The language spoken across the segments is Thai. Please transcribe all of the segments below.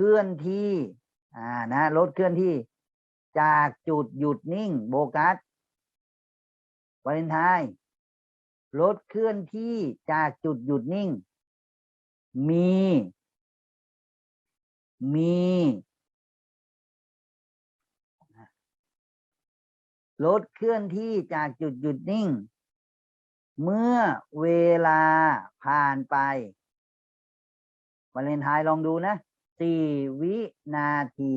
เคลื่อนที่อ่านะรถเคลื่อนที่ จากจุดหยุดนิ่ง โบกัสวาเลนไทน์รถเคลื่อนที่จากจุดหยุดนิ่ง มี มีรถเคลื่อนที่จากจุดหยุดนิ่ง เมื่อเวลาผ่านไปวาเลนไทน์ลองดูนะ สี่วินาที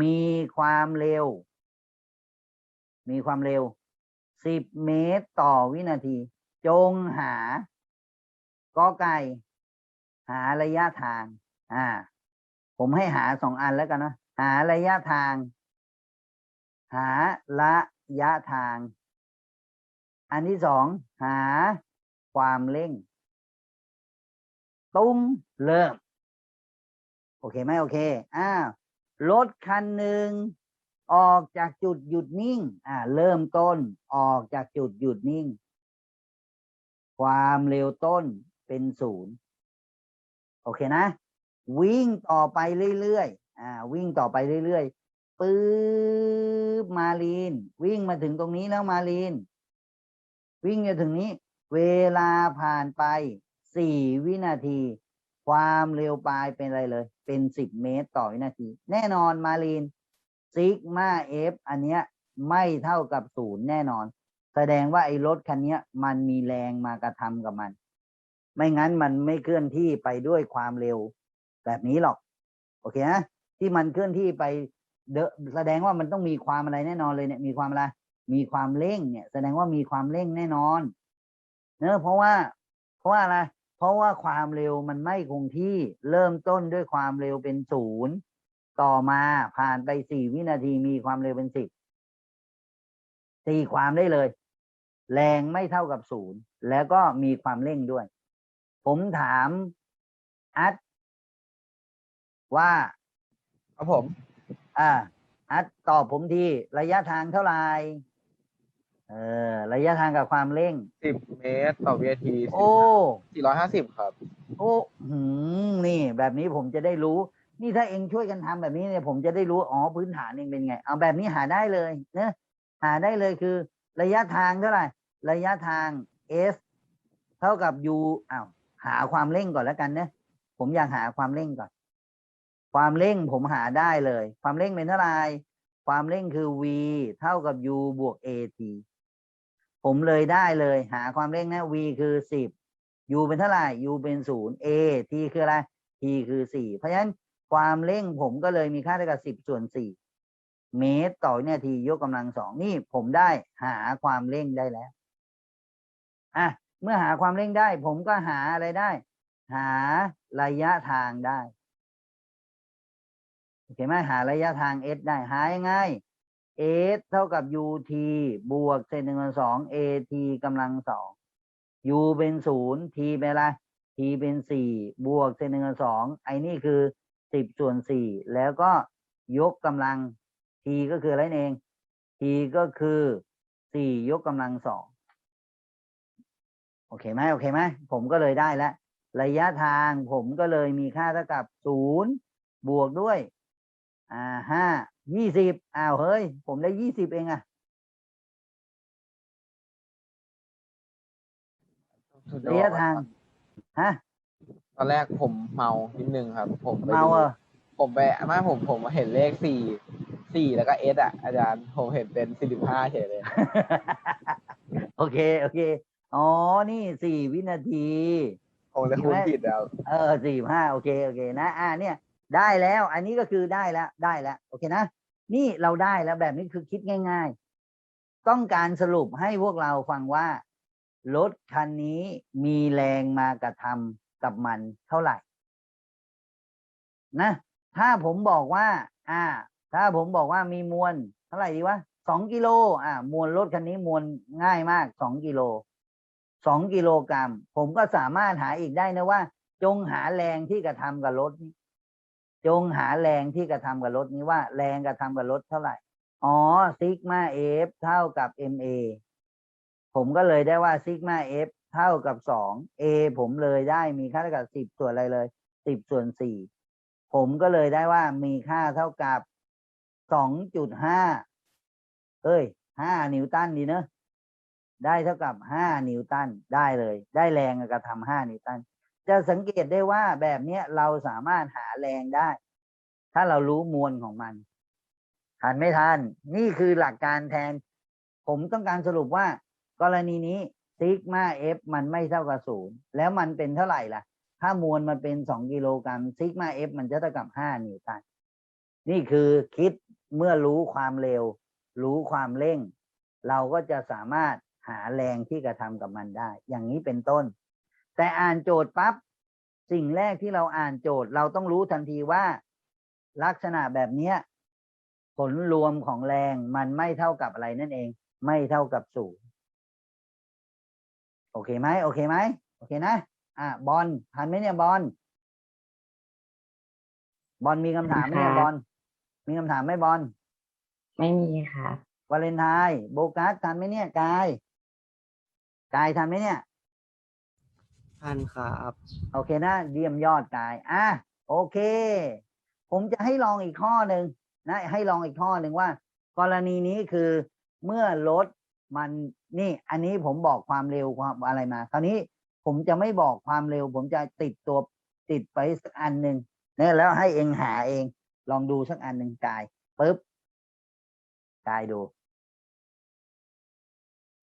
มีความเร็ว มีความเร็วสิบเมตรต่อวินาที จงหากอไก่หาระยะทาง อ่า ผมให้หาสองอันแล้วกันนะหาระยะทาง หาระยะทาง อันที่สองหาความเร่ง ตุ้มเริ่ม โอเคไหมโอเคอ้าวรถคันหนึ่งออกจากจุดหยุดนิ่ง อ่า เริ่มต้น ออกจากจุดหยุดนิ่ง ความเร็วต้นเป็นศูนย์โอเคนะ วิ่งต่อไปเรื่อยๆอ่า วิ่งต่อไปเรื่อยๆปื๊บมาลีน วิ่งมาถึงตรงนี้แล้วมาลีน วิ่งมาถึงนี้ เวลาผ่านไปสี่วินาที ความเร็วปลายเป็นอะไรเลย เป็นสิบเมตรต่อวินาที แน่นอนมาลีนซิกมาเอฟอันเนี้ยไม่เท่ากับศูนย์แน่นอน แสดงว่าไอ้รถคันเนี้ยมันมีแรงมากระทำกับมัน ไม่งั้นมันไม่เคลื่อนที่ไปด้วยความเร็วแบบนี้หรอก โอเคนะที่มันเคลื่อนที่ไปเดแสดงว่ามันต้องมีความอะไรแน่นอนเลยเนี่ย มีความอะไร มีความเร่งเนี่ย แสดงว่ามีความเร่งแน่นอน เนอะเพราะว่า เพราะว่าอะไร เพราะว่าความเร็วมันไม่คงที่เริ่มต้นด้วยความเร็วเป็นศูนย์ต่อมาผ่านไปสี่วินาทีมีความเร็วเป็นสิบตีความได้เลย แรงไม่เท่ากับศูนย์แล้วก็มีความเร่งด้วย ผมถามอัดว่าครับผม อ่าอัดตอบผมทีระยะทางเท่าไหร่ เออระยะทางกับความเร่ง สิบเมตรต่อวินาทีโอ้สี่ร้อยห้าสิบครับ โอ้หืมนี่แบบนี้ผมจะได้รู้ นี่ถ้าเองช่วยกันทำแบบนี้เนี่ยผมจะได้รู้อ๋อพื้นฐานเองเป็นไง เอาแบบนี้หาได้เลยเนะหาได้เลยคือ ระยะทางเท่าไหร่ระยะทาง s เท่ากับ u อ้าวหาความเร่งก่อนแล้วกันเนะผมอยากหาความเร่งก่อน ความเร่งผมหาได้เลย ความเร่งเป็นเท่าไหร่ความเร่งคือ v เท่ากับ u บวก at ผมเลยได้เลยหาความเร่งนะ v คือสิบ u เป็นเท่าไหร่ u เป็นศูนย์ a t คืออะไร t คือสี่เพราะฉะนั้นความเร่งผมก็เลยมีค่าเท่ากับสิบส่วนสี่เมตรต่อวินาทียกกำลังสองนี่ผมได้หาความเร่งได้แล้วอะเมื่อหาความเร่งได้ ผมก็หาอะไรได้ หาระยะทางได้โอเคไหมหาระยะทาง s ได้หายังไง s เท่ากับ ut บวกเศษหนึ่งส่วนสอง at กำลังสอง u เป็นศูนย์ t เป็นอะไร t เป็นสี่บวกเศษหนึ่งส่วนสองไอ้นี่คือสิบส่วนสี่แล้วก็ยกกำลัง t ก็คืออะไรเอง t ก็คือสี่ยกกำลังสองโอเคไหมโอเคไหมผมก็เลยได้แล้วระยะทางผมก็เลยมีค่าเท่ากับศูนย์บวกด้วยอ่าห้า ยี่สิบอ้าวเฮ้ย ผมได้ยี่สิบเองอะระยะทางฮะตอนแรกผมเมานิดนึงครับ ผมไปเมาดูเออผมไปไม่ผมผมเห็นเลขสี่สี่แล้วก็เอสอะอาจารย์ผมเห็นเป็นสี่สิบห้าเฉยเลย โอเค โอเค อ๋อ นี่สี่วินาที ผมเลยคูณผิดแล้วเออสี่ห้าโอเค โอเค นะ อ่า เนี่ย ได้แล้ว อันนี้ก็คือได้แล้ว ได้แล้ว โอเคนะ นี่เราได้แล้วแบบนี้คือคิดง่าย ๆ ต้องการสรุปให้พวกเราฟังว่า รถคันนี้มีแรงมากระทำกับมันเท่าไหร่ นะ ถ้าผมบอกว่า อ่า ถ้าผมบอกว่ามีมวลเท่าไหร่ดีวะสองกิโล อ่า มวลรถคันนี้มวลง่ายมากสองกิโลสองกิโลกรัม ผมก็สามารถหาอีกได้นะว่า จงหาแรงที่กระทำกับรถนี้ จงหาแรงที่กระทำกับรถนี้ว่า แรงกระทำกับรถเท่าไหร่ อ๋อซิกมาเอฟเท่ากับ ma ผมก็เลยได้ว่าซิกมาเอฟเท่ากับสอง a ผมเลยได้มีค่าเท่ากับสิบส่วนอะไรเลยสิบส่วนสี่ผมก็เลยได้ว่ามีค่าเท่ากับสองจุดห้าเอ้ยห้านิวตันดีเนอะได้เท่ากับห้านิวตันได้เลย ได้แรงกระทำห้านิวตัน จะสังเกตได้ว่าแบบเนี้ยเราสามารถหาแรงได้ ถ้าเรารู้มวลของมันทันไม่ทัน นี่คือหลักการแทน ผมต้องการสรุปว่า กรณีนี้ซิกมาเอฟมันไม่เท่ากับศูนย์แล้วมันเป็นเท่าไหร่ล่ะ ถ้ามวลมันเป็นสองกิโลกรัมซิกมาเอฟมันจะเท่ากับห้านิวตันนี่คือคิดเมื่อรู้ความเร็ว รู้ความเร่ง เราก็จะสามารถหาแรงที่กระทำกับมันได้ อย่างนี้เป็นต้น แต่อ่านโจทย์ปั๊บสิ่งแรกที่เราอ่านโจทย์ เราต้องรู้ทันทีว่า ลักษณะแบบเนี้ยผลรวมของแรงมันไม่เท่ากับอะไรนั่นเอง ไม่เท่ากับศูนย์โอเคไหมโอเคไหมโอเคนะอะบอลทันไหมเนี่ยบอลบอลมีคำถามไหมเนี่ยค่ะบอลมีคำถามไหมบอลไม่มีค่ะวาเลนไทน์โบกัสทันไหมเนี่ยกาย กายทันไหมเนี่ย ท่านครับ โอเคนะเยี่ยมยอดกายอะโอเค ผมจะให้ลองอีกข้อหนึ่งนะ ให้ลองอีกข้อหนึ่งว่า กรณีนี้คือเมื่อรถมันนี่ อันนี้ผมบอกความเร็วความอะไรมา คราวนี้ผมจะไม่บอกความเร็ว ผมจะติดตัวติดไปสักอันหนึ่งเนี่ยแล้วให้เองหาเอง ลองดูสักอันหนึ่งกายปึ๊บกายดู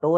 ตัว